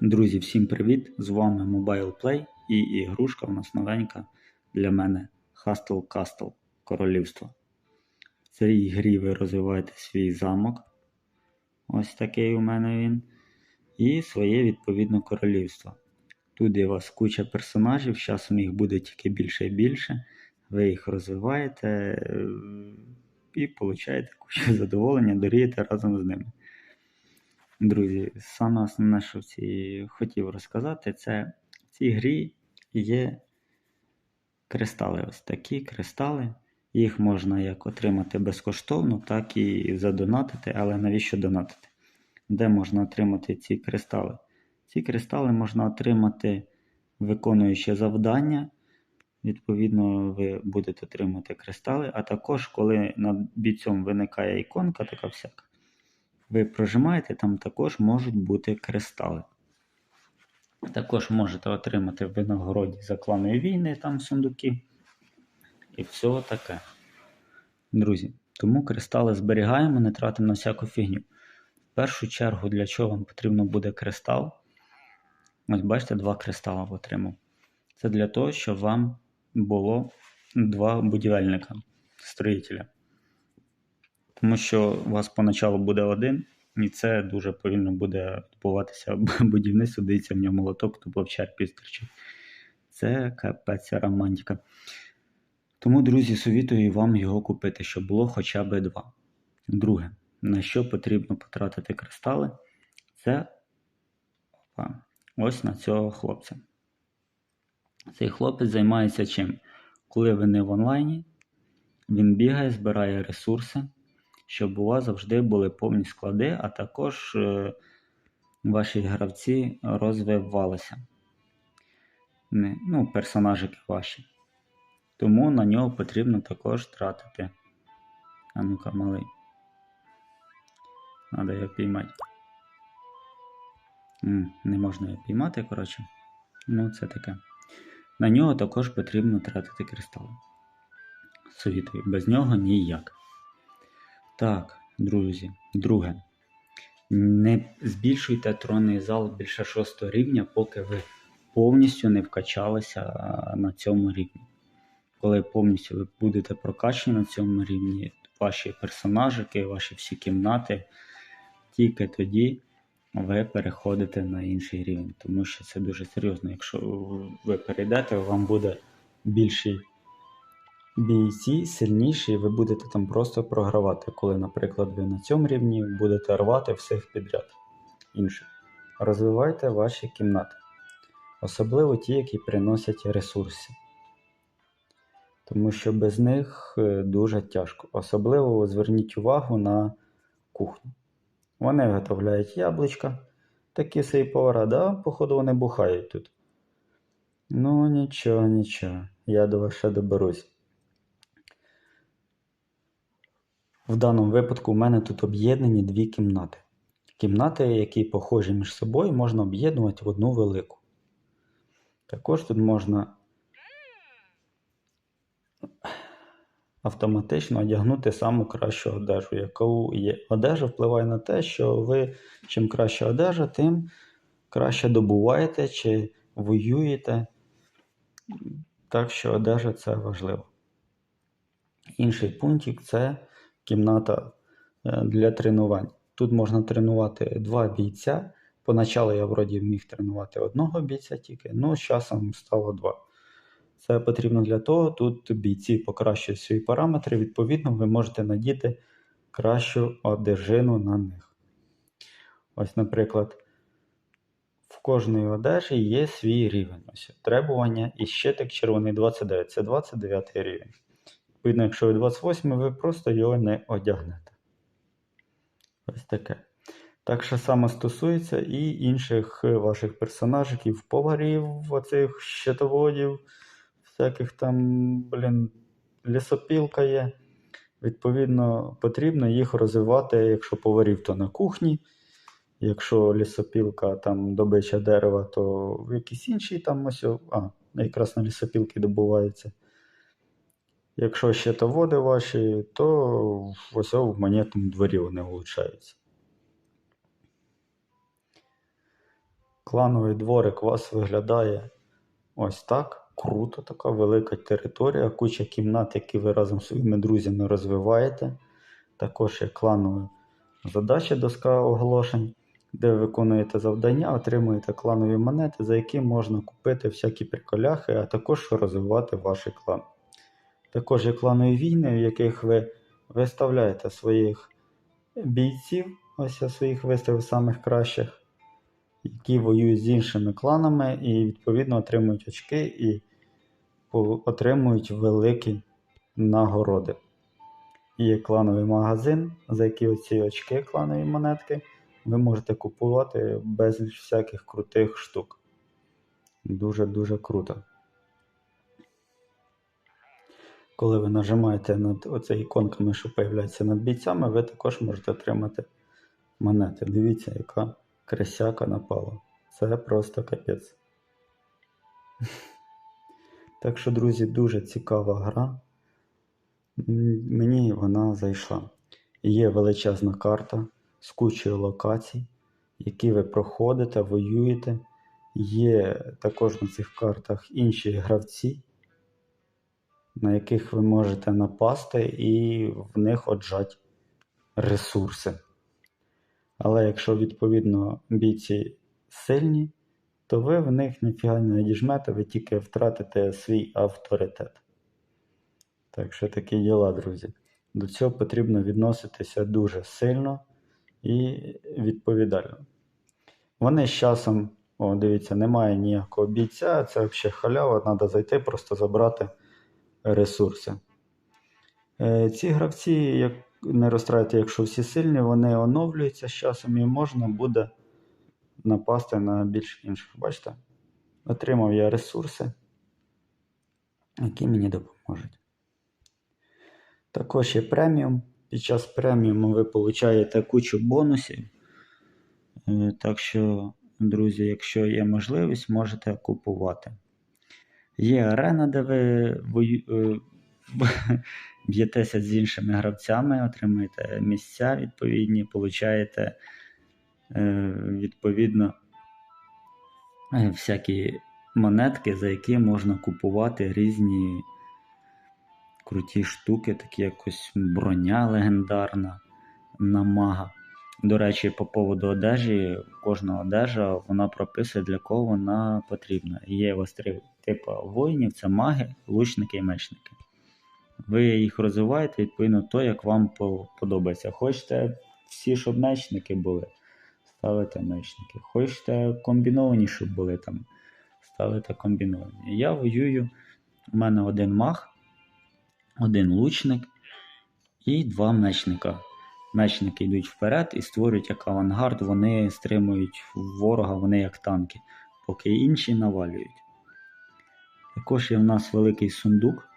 Друзі, всім привіт! З вами Mobile Play і ігрушка у нас новенька для мене Hustle Castle Королівство. В цій грі ви розвиваєте свій замок. Ось такий у мене він. І своє відповідно королівство. Тут є у вас куча персонажів, з часом їх буде тільки більше і більше. Ви їх розвиваєте е, і получаєте кучу задоволення, дорієте разом з ними. Друзі, саме основне, що в цій хотів розказати, це в цій грі є кристали. Ось такі кристали. Їх можна як отримати безкоштовно, так і задонатити, але навіщо донатити? Де можна отримати ці кристали? Ці кристали можна отримати, виконуючи завдання. Відповідно, ви будете отримати кристали, а також, коли над бійцем виникає іконка, така всяка ви прожимаєте, там також можуть бути кристали. Також можете отримати в винагороді за кланові війни, там сундуки. І все таке. Друзі, тому кристали зберігаємо, не тратимо на всяку фігню. В першу чергу, для чого вам потрібно буде кристал. Ось бачите, два кристала отримав. Це для того, щоб вам було два будівельника, строїтеля. Тому що у вас поначалу буде один, і це дуже повільно буде відбуватися будівництво, дивіться в нього молоток, то в черпі стрічить. Це капець романтика. Тому, друзі, совітую вам його купити, щоб було хоча б два. Друге, на що потрібно потратити кристали, це опа, ось на цього хлопця. Цей хлопець займається чим? Коли ви не в онлайні, він бігає, збирає ресурси щоб у вас завжди були повні склади, а також е, ваші гравці розвивалися. Ну, персонажики ваші. Тому на нього потрібно також тратити. А ну-ка, малий. Надо його піймати. Не можна його піймати, коротше. Ну, це таке. На нього також потрібно тратити кристали. Совітую, без нього ніяк. Так, друзі, друге. Не збільшуйте тронний зал більше 6 рівня, поки ви повністю не вкачалися на цьому рівні. Коли повністю ви будете прокачені на цьому рівні, ваші персонажики, ваші всі кімнати, тільки тоді ви переходите на інший рівень. Тому що це дуже серйозно. Якщо ви перейдете, вам буде більший бійці сильніші, і ви будете там просто програвати, коли, наприклад, ви на цьому рівні будете рвати всіх підряд інших. Розвивайте ваші кімнати, особливо ті, які приносять ресурси. Тому що без них е, дуже тяжко. Особливо зверніть увагу на кухню. Вони виготовляють яблучка, такі свої повара, да, походу, вони бухають тут. Ну, нічого, нічого, я до вас ще доберусь. В даному випадку у мене тут об'єднані дві кімнати. Кімнати, які похожі між собою, можна об'єднувати в одну велику. Також тут можна автоматично одягнути саму кращу одежу, яку є. Одежа впливає на те, що ви чим краща одежа, тим краще добуваєте чи воюєте. Так що одежа це важливо. Інший пунктик це кімната е, для тренувань. Тут можна тренувати два бійця. Поначалу я вроді міг тренувати одного бійця тільки, але з часом стало два. Це потрібно для того, тут бійці покращують свої параметри, відповідно, ви можете надіти кращу одежину на них. Ось, наприклад, в кожної одежі є свій рівень. Ось Требування і щитик червоний 29 це 29 рівень. Відповідно, якщо ви 28, ви просто його не одягнете. Ось таке. Так що саме стосується і інших ваших персонажиків, поварів, оцих щитоводів, всяких там, блін, лісопілка є. Відповідно, потрібно їх розвивати, якщо поварів, то на кухні. Якщо лісопілка там добича дерева, то в якійсь іншій там ось, а, якраз на лісопілки добувається. Якщо ще то води ваші, то ось в монетному дворі вони влучаються. Клановий дворик у вас виглядає ось так. Круто, така велика територія, куча кімнат, які ви разом зі своїми друзями розвиваєте. Також є кланова задача доска оголошень, де ви виконуєте завдання, отримуєте кланові монети, за які можна купити всякі приколяхи, а також розвивати ваш клан. Також є кланові війни, в яких ви виставляєте своїх бійців, ось я своїх виставив самих кращих, які воюють з іншими кланами і відповідно отримують очки і отримують великі нагороди. Є клановий магазин, за які оці очки, кланові монетки, ви можете купувати безліч всяких крутих штук. Дуже-дуже круто. Коли ви нажимаєте над оцей іконками, що появляється над бійцями, ви також можете отримати монети. Дивіться, яка кресяка напала. Це просто капець. Так що, друзі, дуже цікава гра. Мені вона зайшла. Є величезна карта з кучою локацій, які ви проходите, воюєте. Є також на цих картах інші гравці, на яких ви можете напасти і в них отжать ресурси. Але якщо відповідно бійці сильні, то ви в них ніфіга не діжмете, ви тільки втратите свій авторитет. Так що такі діла, друзі. До цього потрібно відноситися дуже сильно і відповідально. Вони з часом, о, дивіться, немає ніякого бійця, це взагалі халява, треба зайти, просто забрати ресурси. Е, Ці гравці, як не розстраюйте, якщо всі сильні, вони оновлюються з часом і можна буде напасти на більш інших. Бачите? Отримав я ресурси, які мені допоможуть. Також є преміум. Під час преміуму ви получаєте кучу бонусів. Е, Так що, друзі, якщо є можливість, можете купувати. Є арена, де ви вою... е, б'єтеся з іншими гравцями, отримуєте місця відповідні, получаєте е, відповідно е, всякі монетки, за які можна купувати різні круті штуки, такі якось броня легендарна на мага. До речі, по поводу одежі, кожна одежа вона прописує, для кого вона потрібна. Є у типи воїнів: це маги, лучники і мечники. Ви їх розвиваєте відповідно то, як вам подобається. Хочете всі, щоб мечники були, ставите мечники. Хочете комбіновані, щоб були там, ставите комбіновані. Я воюю, у мене один маг, один лучник і два мечника. Мечники йдуть вперед і створюють як авангард, вони стримують ворога, вони як танки, поки інші навалюють. Також є в нас великий сундук,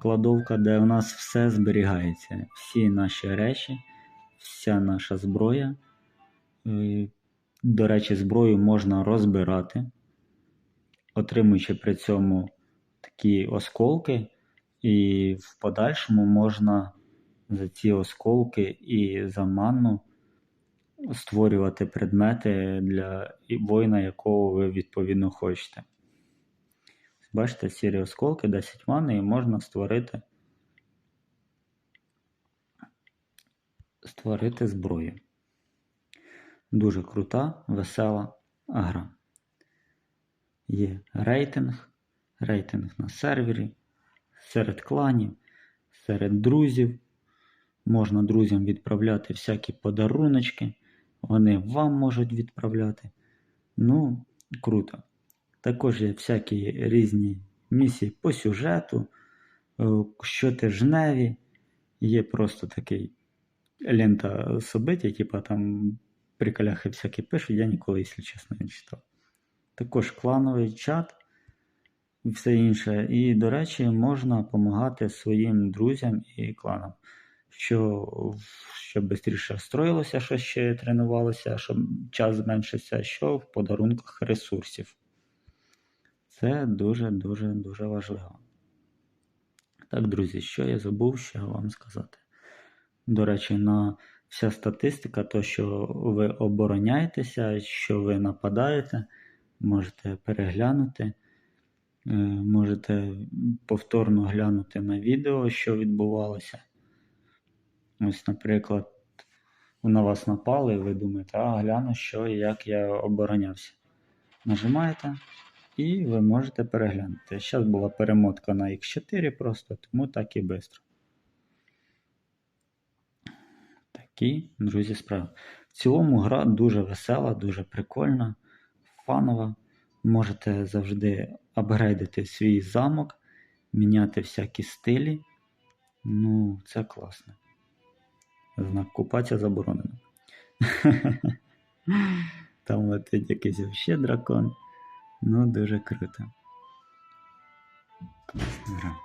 кладовка, де у нас все зберігається. Всі наші речі, вся наша зброя. Е, До речі, зброю можна розбирати, отримуючи при цьому такі осколки, і в подальшому можна за ці осколки і за манну створювати предмети для воїна, якого ви відповідно хочете. Бачите, сірі осколки, 10 мани, і можна створити, створити зброю. Дуже крута, весела гра. Є рейтинг, рейтинг на сервері, серед кланів, серед друзів. Можна друзям відправляти всякі подаруночки, вони вам можуть відправляти. Ну, круто. Також є всякі різні місії по сюжету, е, щотижневі. Є просто такий лента собиття, типа там приколяхи всякі пишуть, я ніколи, якщо чесно, не читав. Також клановий чат і все інше. І, до речі, можна допомагати своїм друзям і кланам, що, щоб швидше строїлося, що ще тренувалося, щоб час зменшився, що в подарунках ресурсів. Це дуже-дуже дуже важливо. Так, друзі, що я забув ще вам сказати. До речі, на вся статистика, то, що ви обороняєтеся, що ви нападаєте, можете переглянути. Е, Можете повторно глянути на відео, що відбувалося. Ось, наприклад, на вас напали, і ви думаєте, а гляну, що і як я оборонявся. Нажимаєте і ви можете переглянути. Зараз була перемотка на X4 просто, тому так і швидко. Такі, друзі, справи. В цілому гра дуже весела, дуже прикольна, фанова. Можете завжди апгрейдити свій замок, міняти всякі стилі. Ну, це класно. Знак купатися заборонено. Там летить якийсь ще дракон. Ну, дуже круто. Класна.